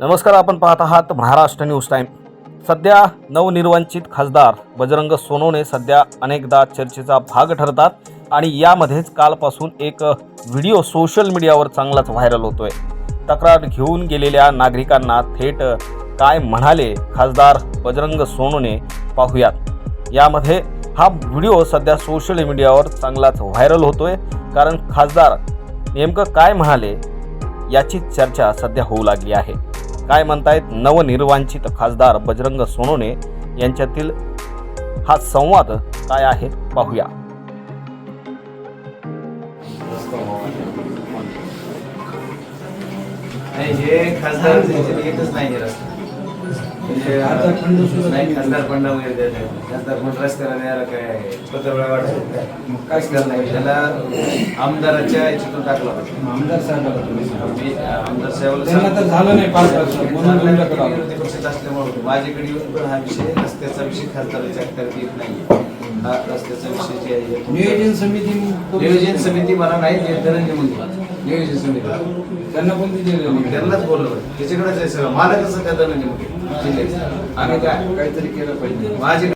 नमस्कार आपण पाहत आहात महाराष्ट्र न्यूज टाईम सध्या नवनिर्वांचित खासदार बजरंग सोनवणे सध्या अनेकदा चर्चेचा भाग ठरतात आणि यामध्येच कालपासून एक व्हिडिओ सोशल मीडियावर चांगलाच व्हायरल होतोय. तक्रार घेऊन गेलेल्या नागरिकांना थेट काय म्हणाले खासदार बजरंग सोनवणे पाहूयात. यामध्ये हा व्हिडिओ सध्या सोशल मीडियावर चांगलाच व्हायरल होतोय. कारण खासदार नेमकं काय म्हणाले याची चर्चा सध्या होऊ लागली आहे. काय म्हणतायत? नवनिर्वांचित खासदार बजरंग सोनोने यांच्यातील हा संवाद काय आहे? पाहूया. हे खासदार नाही रस्ता. म्हणजे नाही खासदार फंड वगैरे देत नाही. खासदार फंड रस्त्याला द्यायला काय वाटत नाही त्याला आमदाराच्या याच्यातून टाकला पाहिजे आमदार साहेबाला तुम्ही आमदार साहेबाला त्यांना तर. झालं नाही पाच वर्ष म्हणून तुमच्याकडे आलो. विरोधी पक्षात असल्यामुळे माझ्याकडे येऊन पण हा विषय रस्त्याचा विषय खासदाराच्या येत नाही हा रस्त्याचा विषय जे आहे नियोजन समिती नियोजन समिती मला नाही देत धनंजय ನೀವೇ ಸೇರ್ಕೊಂಡಿದ್ದ ಕನ್ನ ಬಂದಿದ್ದೀರಿ ನಿಮಗೆ ಎಲ್ಲ ಬೋಲರು ಹೆಚ್ಚು ಕಡೆ ಸೇರಿಸಿಲ್ಲ ಮಾಲಕ ಸಂಘದ ನಿಮಗೆ ಜಿಲ್ಲೆ ಆಮೇಲೆ ಕೈತರಿಕೆಲ್ಲ ಪಡೆದಿದೆ ಮಾಜಿ